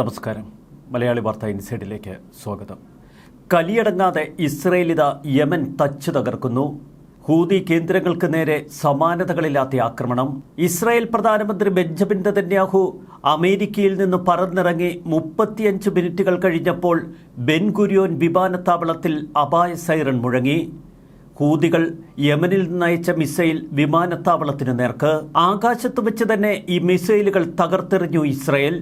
നമസ്കാരം. മലയാളി വാർത്ത ഇൻസൈഡിലേക്ക് സ്വാഗതം. കലിയടങ്ങാതെ ഇസ്രയേലിത യമൻ തച്ചു തകർക്കുന്നു. ഹൂതി കേന്ദ്രങ്ങൾക്ക് നേരെ സമാനതകളില്ലാത്ത ആക്രമണം. ഇസ്രായേൽ പ്രധാനമന്ത്രി ബെഞ്ചമിൻ നെതന്യാഹു അമേരിക്കയിൽ നിന്ന് പറന്നിറങ്ങി മുപ്പത്തിയഞ്ച് മിനിറ്റുകൾ കഴിഞ്ഞപ്പോൾ ബെൻഗുരിയോൻ വിമാനത്താവളത്തിൽ അപായ സൈറൺ മുഴങ്ങി. ഹൂതികൾ യമനിൽ നിന്നയച്ച മിസൈൽ വിമാനത്താവളത്തിന് നേർക്ക്. ആകാശത്ത് വെച്ച് തന്നെ ഈ മിസൈലുകൾ തകർത്തെറിഞ്ഞു ഇസ്രയേൽ.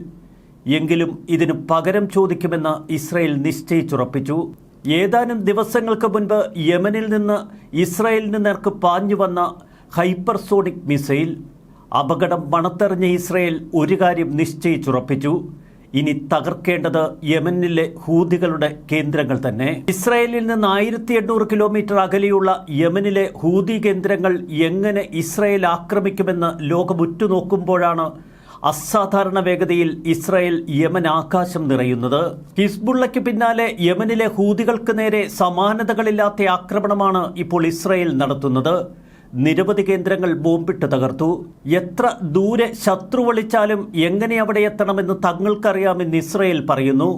എങ്കിലും ഇതിന് പകരം ചോദിക്കുമെന്ന് ഇസ്രയേൽ നിശ്ചയിച്ചുറപ്പിച്ചു. ഏതാനും ദിവസങ്ങൾക്ക് മുൻപ് യമനിൽ നിന്ന് ഇസ്രയേലിന് നേർക്ക് പാഞ്ഞു വന്ന ഹൈപ്പർസോണിക് മിസൈൽ. അപകടം മണത്തെറിഞ്ഞ ഇസ്രയേൽ ഒരു കാര്യം നിശ്ചയിച്ചുറപ്പിച്ചു. ഇനി തകർക്കേണ്ടത് യമനിലെ ഹൂതികളുടെ കേന്ദ്രങ്ങൾ തന്നെ. ഇസ്രായേലിൽ നിന്ന് ആയിരത്തി എണ്ണൂറ് കിലോമീറ്റർ അകലെയുള്ള യമനിലെ ഹൂതി കേന്ദ്രങ്ങൾ എങ്ങനെ ഇസ്രായേൽ ആക്രമിക്കുമെന്ന് ലോകം ഉറ്റുനോക്കുമ്പോഴാണ് അസാധാരണ വേഗതയിൽ ഇസ്രായേൽ യമൻ ആകാശം നിറയുന്നത്. ഹിസ്ബുള്ളയ്ക്ക് പിന്നാലെ യമനിലെ ഹൂതികൾക്ക് നേരെ സമാനതകളില്ലാത്ത ആക്രമണമാണ് ഇപ്പോൾ ഇസ്രായേൽ നടത്തുന്നത്. നിരവധി കേന്ദ്രങ്ങൾ ബോംബിട്ട് തകർത്തു. എത്ര ദൂരെ ശത്രു വളിച്ചാലും എങ്ങനെ അവിടെ എത്തണമെന്ന് തങ്ങൾക്കറിയാമെന്ന് ഇസ്രായേൽ പറയുന്നു.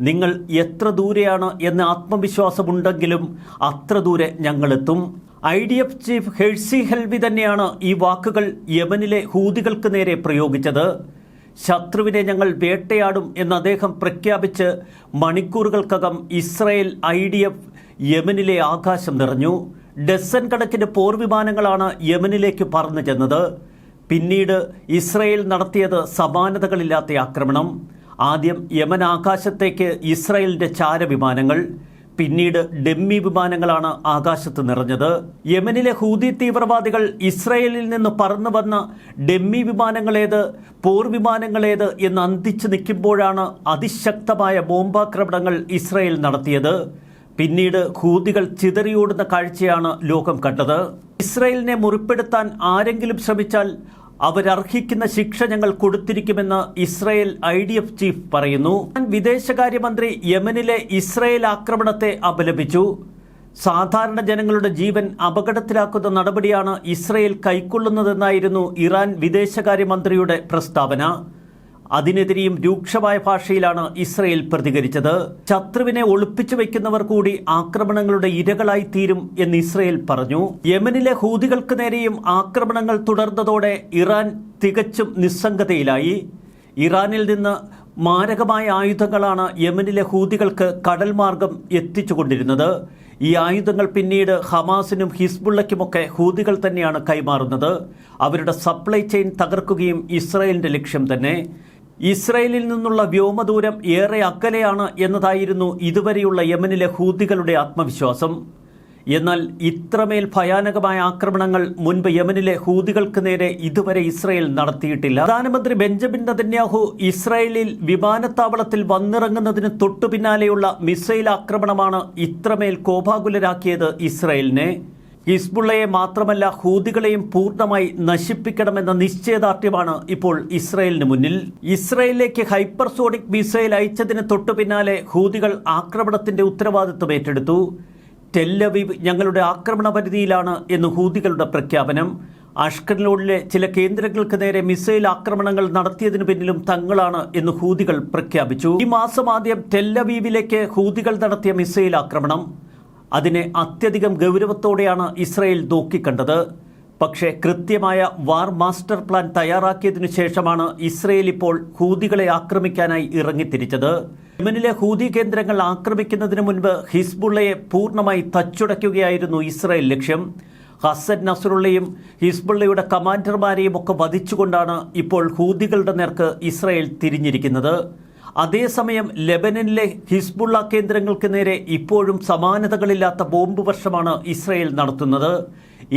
നിങ്ങൾ എത്ര ദൂരെയാണ് എന്ന ആത്മവിശ്വാസമുണ്ടെങ്കിലും അത്ര ദൂരെ ഞങ്ങളെത്തും. I D F chief Herzi Halevi തന്നെയാണ് ഈ വാക്കുകൾ യമനിലെ ഹൂതികൾക്ക് നേരെ പ്രയോഗിച്ചത്. ശത്രുവിനെ ഞങ്ങൾ വേട്ടയാടും എന്ന് അദ്ദേഹം പ്രഖ്യാപിച്ച് മണിക്കൂറുകൾക്കകം ഇസ്രയേൽ ഐ ഡി എഫ് യമനിലെ ആകാശം നിറഞ്ഞു. ഡസൻ കണക്കിന് പോർവിമാനങ്ങളാണ് യമനിലേക്ക് പറന്നു ചെന്നത്. പിന്നീട് ഇസ്രയേൽ നടത്തിയത് സമാനതകളില്ലാത്ത ആക്രമണം. ആദ്യം യമൻ ആകാശത്തേക്ക് ഇസ്രയേലിന്റെ ചാരവിമാനങ്ങൾ പിന്നീട് ഡെമ്മി വിമാനങ്ങളാണ് ആകാശത്ത് നിറഞ്ഞത്. യമനിലെ ഹൂതി തീവ്രവാദികൾ ഇസ്രയേലിൽ നിന്ന് പറന്നു വന്ന ഡെമ്മി വിമാനങ്ങളേത് പോർവിമാനങ്ങളേത് എന്ന് അന്തിച്ചു നിൽക്കുമ്പോഴാണ് അതിശക്തമായ ബോംബാക്രമണങ്ങൾ ഇസ്രയേൽ നടത്തിയത്. പിന്നീട് ഹൂതികൾ ചിതറിയോടുന്ന കാഴ്ചയാണ് ലോകം കണ്ടത്. ഇസ്രയേലിനെ മുറിപ്പെടുത്താൻ ആരെങ്കിലും ശ്രമിച്ചാൽ അവരർഹിക്കുന്ന ശിക്ഷ ഞങ്ങൾ കൊടുത്തിരിക്കുമെന്ന് Israel I D F chief പറയുന്നു. വിദേശകാര്യമന്ത്രി യമനിലെ ഇസ്രയേൽ ആക്രമണത്തെ അപലപിച്ചു. സാധാരണ ജനങ്ങളുടെ ജീവൻ അപകടത്തിലാക്കുന്ന നടപടിയാണ് ഇസ്രയേൽ കൈക്കൊള്ളുന്നതെന്നായിരുന്നു ഇറാൻ വിദേശകാര്യമന്ത്രിയുടെ പ്രസ്താവന. അതിനെതിരെയും രൂക്ഷമായ ഭാഷയിലാണ് ഇസ്രയേൽ പ്രതികരിച്ചത്. ശത്രുവിനെ ഒളിപ്പിച്ചു വയ്ക്കുന്നവർ കൂടി ആക്രമണങ്ങളുടെ ഇരകളായി തീരും എന്ന് ഇസ്രയേൽ പറഞ്ഞു. യമനിലെ ഹൂതികൾക്ക് നേരെയും ആക്രമണങ്ങൾ തുടർന്നതോടെ ഇറാൻ തികച്ചും നിസ്സംഗതയിലായി. ഇറാനിൽ നിന്ന് മാരകമായ ആയുധങ്ങളാണ് യമനിലെ ഹൂതികൾക്ക് കടൽ മാർഗം എത്തിച്ചുകൊണ്ടിരുന്നത്. ഈ ആയുധങ്ങൾ പിന്നീട് ഹമാസിനും ഹിസ്ബുള്ളയ്ക്കുമൊക്കെ ഹൂതികൾ തന്നെയാണ് കൈമാറുന്നത്. അവരുടെ സപ്ലൈ ചെയിൻ തകർക്കുകയും ഇസ്രയേലിന്റെ ലക്ഷ്യം തന്നെ. ഇസ്രയേലിൽ നിന്നുള്ള വ്യോമദൂരം ഏറെ അക്കലെയാണ് എന്നതായിരുന്നു ഇതുവരെയുള്ള യമനിലെ ഹൂതികളുടെ ആത്മവിശ്വാസം. എന്നാൽ ഇത്രമേൽ ഭയാനകമായ ആക്രമണങ്ങൾ മുൻപ് യമനിലെ ഹൂതികൾക്ക് നേരെ ഇതുവരെ ഇസ്രയേൽ നടത്തിയിട്ടില്ല. പ്രധാനമന്ത്രി ബെഞ്ചമിൻ നതന്യാഹു ഇസ്രയേലിൽ വിമാനത്താവളത്തിൽ വന്നിറങ്ങുന്നതിന് തൊട്ടു പിന്നാലെയുള്ള മിസൈൽ ആക്രമണമാണ് ഇത്രമേൽ കോപാകുലരാക്കിയത് ഇസ്രായേലിനെ. ഹിസ്ബുള്ളയെ മാത്രമല്ല ഹൂതികളെയും പൂർണമായി നശിപ്പിക്കണമെന്ന നിശ്ചയദാർഢ്യമാണ് ഇപ്പോൾ ഇസ്രയേലിന് മുന്നിൽ. ഇസ്രയേലിലേക്ക് ഹൈപ്പർസോണിക് മിസൈൽ അയച്ചതിന് തൊട്ടു പിന്നാലെ ഹൂതികൾ ആക്രമണത്തിന്റെ ഉത്തരവാദിത്വം ഏറ്റെടുത്തു. ടെല്ലവീവ് ഞങ്ങളുടെ ആക്രമണ പരിധിയിലാണ് എന്ന് ഹൂതികളുടെ പ്രഖ്യാപനം. അഷ്കനോഡിലെ ചില കേന്ദ്രങ്ങൾക്ക് നേരെ മിസൈൽ ആക്രമണങ്ങൾ നടത്തിയതിനു പിന്നിലും തങ്ങളാണ് എന്ന് ഹൂതികൾ പ്രഖ്യാപിച്ചു. ഈ മാസം ആദ്യം ടെല്ലവീവിലേക്ക് ഹൂതികൾ നടത്തിയ മിസൈൽ ആക്രമണം. അതിനെ അത്യധികം ഗൗരവത്തോടെയാണ് ഇസ്രയേൽ നോക്കിക്കണ്ടത്. പക്ഷേ കൃത്യമായ വാർ മാസ്റ്റർ പ്ലാൻ തയ്യാറാക്കിയതിനു ശേഷമാണ് ഇസ്രയേൽ ഇപ്പോൾ ഹൂതികളെ ആക്രമിക്കാനായി ഇറങ്ങിത്തിരിച്ചത്. യമനിലെ ഹൂതി കേന്ദ്രങ്ങൾ ആക്രമിക്കുന്നതിന് മുൻപ് ഹിസ്ബുള്ളയെ പൂർണമായി തച്ചുടയ്ക്കുകയായിരുന്നു ഇസ്രയേൽ ലക്ഷ്യം. ഹസൻ നസറുള്ളയും ഹിസ്ബുള്ളയുടെ കമാൻഡർമാരെയും ഒക്കെ വധിച്ചുകൊണ്ടാണ് ഇപ്പോൾ ഹൂതികളുടെ നേർക്ക് ഇസ്രയേൽ തിരിഞ്ഞിരിക്കുന്നത്. അതേസമയം ലെബനനിലെ ഹിസ്ബുള്ള കേന്ദ്രങ്ങൾക്ക് നേരെ ഇപ്പോഴും സമാനതകളില്ലാത്ത ബോംബ് വർഷമാണ് ഇസ്രയേൽ നടത്തുന്നത്.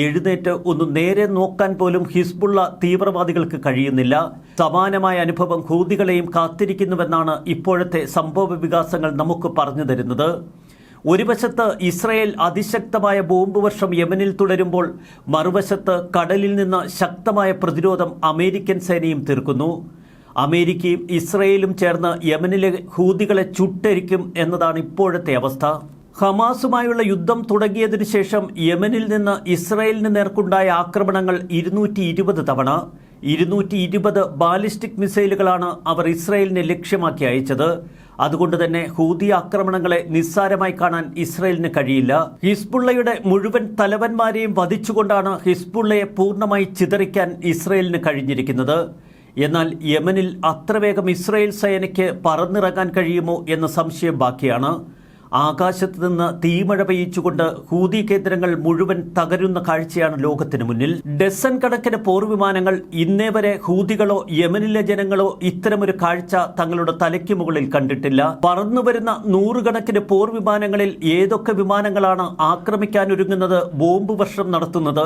എഴുന്നേറ്റ് ഒന്ന് നേരെ നോക്കാൻ പോലും ഹിസ്ബുള്ള തീവ്രവാദികൾക്ക് കഴിയുന്നില്ല. സമാനമായ അനുഭവം ഹൂതികളെയും കാത്തിരിക്കുന്നുവെന്നാണ് ഇപ്പോഴത്തെ സംഭവ വികാസങ്ങൾ നമുക്ക് പറഞ്ഞു തരുന്നത്. ഒരു വശത്ത് ഇസ്രയേൽ അതിശക്തമായ ബോംബ് വർഷം യമനിൽ തുടരുമ്പോൾ മറുവശത്ത് കടലിൽ നിന്ന് ശക്തമായ പ്രതിരോധം അമേരിക്കൻ സേനയും തീർക്കുന്നു. അമേരിക്കയും ഇസ്രയേലും ചേർന്ന് യമനിലെ ഹൂതികളെ ചുട്ടരിക്കും എന്നതാണ് ഇപ്പോഴത്തെ അവസ്ഥ. ഹമാസുമായുള്ള യുദ്ധം തുടങ്ങിയതിനു ശേഷം യമനിൽ നിന്ന് ഇസ്രയേലിന് നേർക്കുണ്ടായ ആക്രമണങ്ങൾ ഇരുന്നൂറ്റി ഇരുപത് തവണ. ഇരുന്നൂറ്റി ഇരുപത് ബാലിസ്റ്റിക് മിസൈലുകളാണ് അവർ ഇസ്രയേലിനെ ലക്ഷ്യമാക്കി അയച്ചത്. അതുകൊണ്ട് തന്നെ ഹൂതി ആക്രമണങ്ങളെ നിസ്സാരമായി കാണാൻ ഇസ്രയേലിന് കഴിയില്ല. ഹിസ്ബുള്ളയുടെ മുഴുവൻ തലവന്മാരെയും വധിച്ചുകൊണ്ടാണ് ഹിസ്ബുള്ളയെ പൂർണമായി ചിതറിക്കാൻ ഇസ്രയേലിന് കഴിഞ്ഞിരിക്കുന്നത്. എന്നാൽ യമനിൽ അത്ര വേഗം ഇസ്രയേൽ സേനയ്ക്ക് പറന്നിറങ്ങാൻ കഴിയുമോ എന്ന സംശയം ബാക്കിയാണ്. ആകാശത്ത് നിന്ന് തീമഴ പെയ്യിച്ചുകൊണ്ട് ഹൂതി കേന്ദ്രങ്ങൾ മുഴുവൻ തകരുന്ന കാഴ്ചയാണ് ലോകത്തിന് മുന്നിൽ. ഡസൻ കണക്കിന് പോർവിമാനങ്ങൾ ഇന്നേ വരെ ഹൂതികളോ യമനിലെ ജനങ്ങളോ ഇത്തരമൊരു കാഴ്ച തങ്ങളുടെ തലയ്ക്ക് മുകളിൽ കണ്ടിട്ടില്ല. പറന്നു വരുന്ന നൂറുകണക്കിന് പോർവിമാനങ്ങളിൽ ഏതൊക്കെ വിമാനങ്ങളാണ് ആക്രമിക്കാനൊരുങ്ങുന്നത് ബോംബ് വർഷം നടത്തുന്നത്?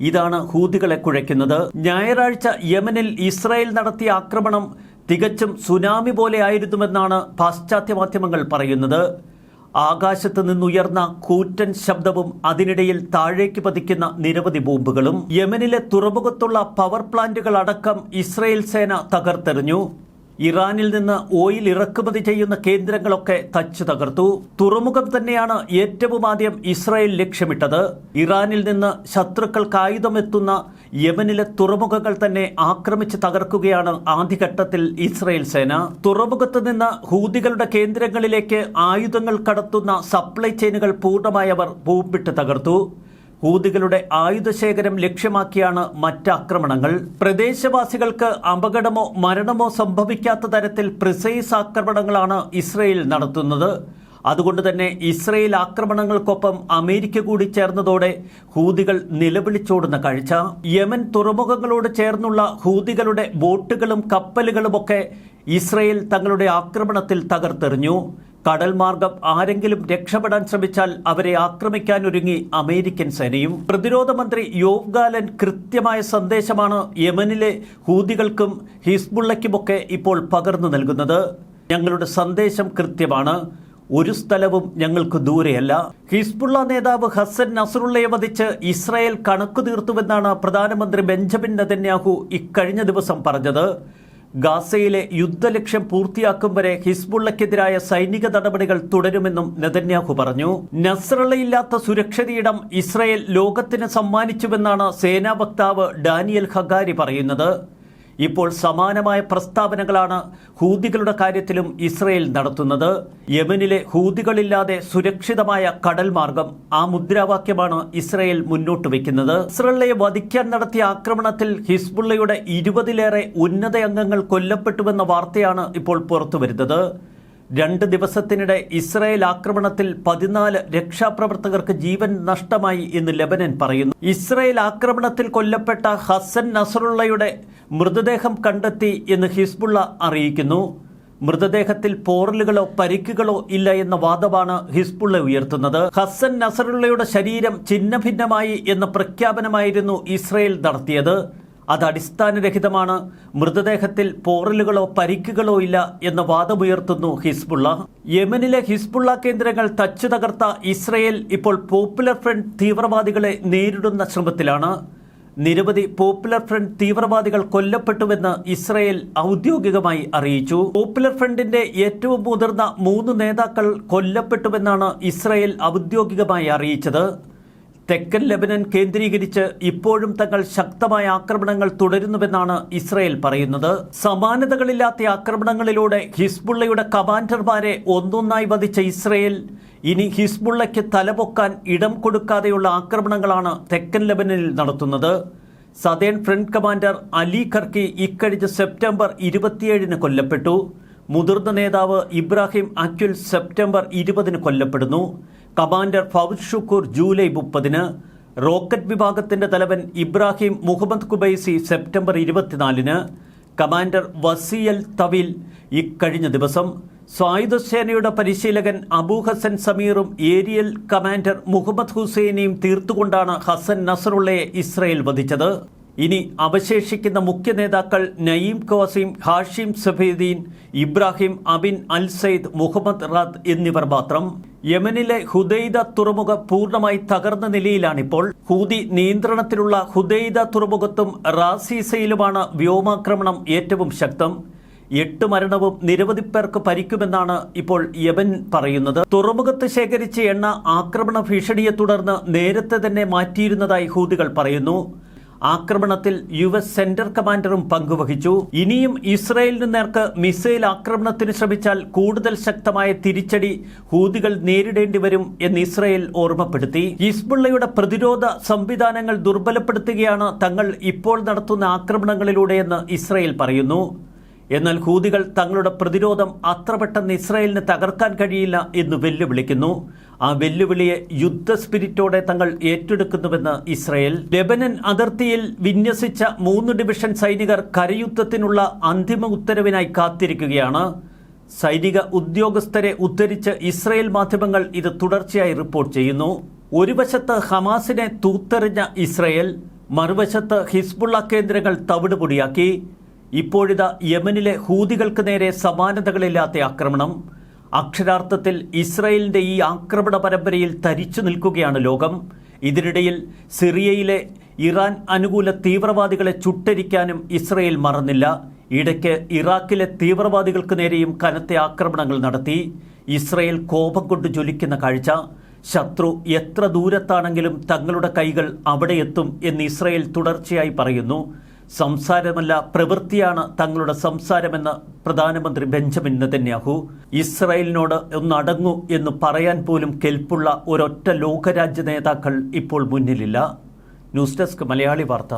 ഇതാണ് ഹൂതികളെ കുഴയ്ക്കുന്നത്. ഞായറാഴ്ച യമനിൽ ഇസ്രായേൽ നടത്തിയ ആക്രമണം തികച്ചും സുനാമി പോലെ ആയിരുന്നുവെന്നാണ് പാശ്ചാത്യ മാധ്യമങ്ങൾ പറയുന്നത്. ആകാശത്ത് നിന്നുയർന്ന കൂറ്റൻ ശബ്ദവും അതിനിടയിൽ താഴേക്ക് പതിക്കുന്ന നിരവധി ബോംബുകളും യമനിലെ തുറമുഖത്തുള്ള പവർ പ്ലാന്റുകൾ അടക്കം ഇസ്രയേൽ സേന തകർത്തെറിഞ്ഞു. ഇറാനിൽ നിന്ന് ഓയിൽ ഇറക്കുമതി ചെയ്യുന്ന കേന്ദ്രങ്ങളൊക്കെ തച്ചു തകർത്തു. തുറമുഖം തന്നെയാണ് ഏറ്റവും ആദ്യം ഇസ്രായേൽ ലക്ഷ്യമിട്ടത്. ഇറാനിൽ നിന്ന് ശത്രുക്കൾക്ക് ആയുധമെത്തുന്ന യമനിലെ തുറമുഖങ്ങൾ തന്നെ ആക്രമിച്ച് തകർക്കുകയാണ് ആദ്യഘട്ടത്തിൽ ഇസ്രായേൽ സേന. തുറമുഖത്ത് നിന്ന് ഹൂതികളുടെ കേന്ദ്രങ്ങളിലേക്ക് ആയുധങ്ങൾ കടത്തുന്ന സപ്ലൈ ചെയിനുകൾ പൂർണമായവർ ബോംബിട്ട് തകർത്തു. ഹൂതികളുടെ ആയുധശേഖരം ലക്ഷ്യമാക്കിയാണ് മറ്റാക്രമണങ്ങൾ. പ്രദേശവാസികൾക്ക് അപകടമോ മരണമോ സംഭവിക്കാത്ത തരത്തിൽ പ്രിസൈസ് ആക്രമണങ്ങളാണ് ഇസ്രയേൽ നടത്തുന്നത്. അതുകൊണ്ട് തന്നെ ഇസ്രയേൽ ആക്രമണങ്ങൾക്കൊപ്പം അമേരിക്ക കൂടി ചേർന്നതോടെ ഹൂതികൾ നിലവിളിച്ചോടുന്ന കാഴ്ച. യമൻ തുറമുഖങ്ങളോട് ചേർന്നുള്ള ഹൂതികളുടെ ബോട്ടുകളും കപ്പലുകളുമൊക്കെ ഇസ്രയേൽ തങ്ങളുടെ ആക്രമണത്തിൽ തകർത്തെറിഞ്ഞു. കടൽ മാർഗം ആരെങ്കിലും രക്ഷപ്പെടാൻ ശ്രമിച്ചാൽ അവരെ ആക്രമിക്കാൻ ഒരുങ്ങി അമേരിക്കൻ സേനയും. പ്രതിരോധ മന്ത്രി യോവ് ഗാലൻ കൃത്യമായ സന്ദേശമാണ് യമനിലെ ഹൂതികൾക്കും ഹിസ്ബുള്ളയ്ക്കുമൊക്കെ ഇപ്പോൾ പകർന്നു നൽകുന്നത്. ഞങ്ങളുടെ സന്ദേശം കൃത്യമാണ്. ഒരു സ്ഥലവും ഞങ്ങൾക്ക് ദൂരെയല്ല. ഹിസ്ബുള്ള നേതാവ് ഹസൻ നസറുള്ളയെ വധിച്ച് ഇസ്രായേൽ കണക്കു തീർത്തുവെന്നാണ് പ്രധാനമന്ത്രി ബെഞ്ചമിൻ നെതന്യാഹു ഇക്കഴിഞ്ഞ ദിവസം പറഞ്ഞത്. ഗാസയിലെ യുദ്ധലക്ഷ്യം പൂർത്തിയാക്കും വരെ ഹിസ്ബുള്ളക്കെതിരായ സൈനിക നടപടികൾ തുടരുമെന്നും നെതന്യാഹു പറഞ്ഞു. നസ്രളയില്ലാത്ത സുരക്ഷിതയിടം ഇസ്രയേൽ ലോകത്തിന് സമ്മാനിച്ചുവെന്നാണ് സേനാ വക്താവ് ഡാനിയൽ ഹഗാരി പറയുന്നത്. ഇപ്പോൾ സമാനമായ പ്രസ്താവനകളാണ് ഹൂതികളുടെ കാര്യത്തിലും ഇസ്രയേൽ നടത്തുന്നത്. യമനിലെ ഹൂതികളില്ലാതെ സുരക്ഷിതമായ കടൽ മാർഗം ആ മുദ്രാവാക്യമാണ് ഇസ്രയേൽ മുന്നോട്ട് വയ്ക്കുന്നത്. ഇസ്രയേലെ വധിക്കാൻ നടത്തിയ ആക്രമണത്തിൽ ഹിസ്ബുള്ളയുടെ ഇരുപതിലേറെ ഉന്നത അംഗങ്ങൾ കൊല്ലപ്പെട്ടുവെന്ന വാർത്തയാണ് ഇപ്പോൾ പുറത്തുവരുന്നത്. രണ്ട് ദിവസത്തിനിടെ ഇസ്രായേൽ ആക്രമണത്തിൽ പതിനാല് രക്ഷാപ്രവർത്തകർക്ക് ജീവൻ നഷ്ടമായി എന്ന് ലെബനൻ പറയുന്നു. ഇസ്രായേൽ ആക്രമണത്തിൽ കൊല്ലപ്പെട്ട ഹസൻ നസറുള്ളയുടെ മൃതദേഹം കണ്ടെത്തി എന്ന് ഹിസ്ബുള്ള അറിയിക്കുന്നു. മൃതദേഹത്തിൽ പോറലുകളോ പരിക്കുകളോ ഇല്ല എന്ന വാദമാണ് ഹിസ്ബുള്ള ഉയർത്തുന്നത്. ഹസൻ നസറുള്ളയുടെ ശരീരം ഛിന്നഭിന്നമായി എന്ന പ്രഖ്യാപനമായിരുന്നു ഇസ്രായേൽ നടത്തിയത്. അത് അടിസ്ഥാനരഹിതമാണ്. മൃതദേഹത്തിൽ പോറലുകളോ പരിക്കുകളോ ഇല്ല എന്ന വാദമുയർത്തുന്നു ഹിസ്ബുള്ള. യമനിലെ ഹിസ്ബുള്ള കേന്ദ്രങ്ങൾ തച്ചു തകർത്ത ഇസ്രയേൽ ഇപ്പോൾ പോപ്പുലർ ഫ്രണ്ട് തീവ്രവാദികളെ നേരിടുന്ന ശ്രമത്തിലാണ്. നിരവധി പോപ്പുലർ ഫ്രണ്ട് തീവ്രവാദികൾ കൊല്ലപ്പെട്ടുവെന്ന് ഇസ്രയേൽ ഔദ്യോഗികമായി അറിയിച്ചു. പോപ്പുലർ ഫ്രണ്ടിന്റെ ഏറ്റവും മുതിർന്ന മൂന്ന് നേതാക്കൾ കൊല്ലപ്പെട്ടുവെന്നാണ് ഇസ്രയേൽ ഔദ്യോഗികമായി അറിയിച്ചത്. തെക്കൻ ലെബനൻ കേന്ദ്രീകരിച്ച് ഇപ്പോഴും തങ്ങൾ ശക്തമായ ആക്രമണങ്ങൾ തുടരുന്നുവെന്നാണ് ഇസ്രയേൽ പറയുന്നത്. സമാനതകളില്ലാത്ത ആക്രമണങ്ങളിലൂടെ ഹിസ്ബുള്ളയുടെ കമാൻഡർമാരെ ഒന്നൊന്നായി വധിച്ച ഇസ്രയേൽ ഇനി ഹിസ്ബുള്ളയ്ക്ക് തലപൊക്കാൻ ഇടം കൊടുക്കാതെയുള്ള ആക്രമണങ്ങളാണ് തെക്കൻ ലെബനനിൽ നടത്തുന്നത്. Southern front commander Ali Karaki ഇക്കഴിഞ്ഞ സെപ്റ്റംബർ ഇരുപത്തിയേഴിന് കൊല്ലപ്പെട്ടു. മുതിർന്ന നേതാവ് ഇബ്രാഹിം അക്യുൽ സെപ്റ്റംബർ ഇരുപതിന് കൊല്ലപ്പെടുന്നു. കമാൻഡർ ഫൗദ് ഷുക്കൂർ ജൂലൈ മുപ്പതിന് റോക്കറ്റ് വിഭാഗത്തിന്റെ തലവൻ ഇബ്രാഹിം മുഹമ്മദ് കുബൈസി സെപ്റ്റംബർ ഇരുപത്തിനാലിന് കമാൻഡർ വസിയൽ തവിൽ ഇക്കഴിഞ്ഞ ദിവസം സായുധസേനയുടെ പരിശീലകൻ അബൂ ഹസൻ സമീറും ഏരിയൽ കമാൻഡർ മുഹമ്മദ് ഹുസൈനെയും തീർത്തുകൊണ്ടാണ് ഹസൻ നസറുള്ളയെ ഇസ്രയേൽ വധിച്ചത്. ഇനി അവശേഷിക്കുന്ന മുഖ്യ നേതാക്കൾ Naim Qassem Hashim Safieddine Ibrahim Abin al Syed Muhammad Raad എന്നിവർ മാത്രം. യമനിലെ ഹുദൈദ തുറമുഖ പൂർണമായി തകർന്ന നിലയിലാണിപ്പോൾ. ഹൂതി നിയന്ത്രണത്തിലുള്ള ഹുദൈദ തുറമുഖത്തും റാസീസയിലുമാണ് വ്യോമാക്രമണം ഏറ്റവും ശക്തം. എട്ട് മരണവും നിരവധി പേർക്ക് പരിക്കുമെന്നാണ് ഇപ്പോൾ യമൻ പറയുന്നത്. തുറമുഖത്ത് ശേഖരിച്ച എണ്ണ ആക്രമണ ഭീഷണിയെ തുടർന്ന് നേരത്തെ തന്നെ മാറ്റിയിരുന്നതായി ഹൂതികൾ പറയുന്നു. ആക്രമണത്തിൽ യു എസ് സെന്റർ കമാൻഡറും പങ്കുവഹിച്ചു. ഇനിയും ഇസ്രയേലിന് നേർക്ക് മിസൈൽ ആക്രമണത്തിന് ശ്രമിച്ചാൽ കൂടുതൽ ശക്തമായ തിരിച്ചടി ഹൂതികൾ നേരിടേണ്ടി വരും എന്ന് ഇസ്രയേൽ ഓർമ്മപ്പെടുത്തി. ഹിസ്ബുള്ളയുടെ പ്രതിരോധ സംവിധാനങ്ങൾ ദുർബലപ്പെടുത്തുകയാണ് തങ്ങൾ ഇപ്പോൾ നടത്തുന്ന ആക്രമണങ്ങളിലൂടെയെന്ന് ഇസ്രയേൽ പറയുന്നു. എന്നാൽ ഹൂതികൾ തങ്ങളുടെ പ്രതിരോധം അത്ര പെട്ടെന്ന് ഇസ്രായേലിന് തകർക്കാൻ കഴിയില്ല എന്ന് വെല്ലുവിളിക്കുന്നു. ആ വെല്ലുവിളിയെ യുദ്ധ സ്പിരിറ്റോടെ തങ്ങൾ ഏറ്റെടുക്കുന്നുവെന്ന് ഇസ്രയേൽ. ലെബനൻ അതിർത്തിയിൽ വിന്യസിച്ച മൂന്ന് ഡിവിഷൻ സൈനികർ കരയുദ്ധത്തിനുള്ള അന്തിമ ഉത്തരവിനായി കാത്തിരിക്കുകയാണ്. സൈനിക ഉദ്യോഗസ്ഥരെ ഉദ്ധരിച്ച് ഇസ്രയേൽ മാധ്യമങ്ങൾ ഇത് തുടർച്ചയായി റിപ്പോർട്ട് ചെയ്യുന്നു. ഒരു വശത്ത് ഹമാസിനെ തൂത്തെറിഞ്ഞ ഇസ്രയേൽ മറുവശത്ത് ഹിസ്ബുള്ള കേന്ദ്രങ്ങൾ തവിടുപൊടിയാക്കി. ഇപ്പോഴിതാ യമനിലെ ഹൂതികൾക്ക് നേരെ സമാനതകളില്ലാത്ത ആക്രമണം. അക്ഷരാർത്ഥത്തിൽ ഇസ്രായേലിന്റെ ഈ ആക്രമണ പരമ്പരയിൽ തരിച്ചു നിൽക്കുകയാണ് ലോകം. ഇതിനിടയിൽ സിറിയയിലെ ഇറാൻ അനുകൂല തീവ്രവാദികളെ ചുട്ടരിക്കാനും ഇസ്രയേൽ മറന്നില്ല. ഇടയ്ക്ക് ഇറാഖിലെ തീവ്രവാദികൾക്ക് നേരെയും കനത്ത ആക്രമണങ്ങൾ നടത്തി. ഇസ്രയേൽ കോപം കൊണ്ട് ജ്വലിക്കുന്ന കാഴ്ച. ശത്രു എത്ര ദൂരത്താണെങ്കിലും തങ്ങളുടെ കൈകൾ അവിടെ എത്തും എന്ന് ഇസ്രയേൽ തുടർച്ചയായി പറയുന്നു. സംസാരമല്ല പ്രവൃത്തിയാണ് തങ്ങളുടെ സംസാരമെന്ന് പ്രധാനമന്ത്രി ബെഞ്ചമിൻ നെതന്യാഹു. ഇസ്രായേലിനോട് ഒന്നടങ്ങൂ എന്ന് പറയാൻ പോലും കെൽപ്പുള്ള ഒരൊറ്റ ലോകരാജ്യ നേതാക്കൾ ഇപ്പോൾ മുന്നിലില്ല. ന്യൂസ് ഡെസ്ക് മലയാളി വാർത്ത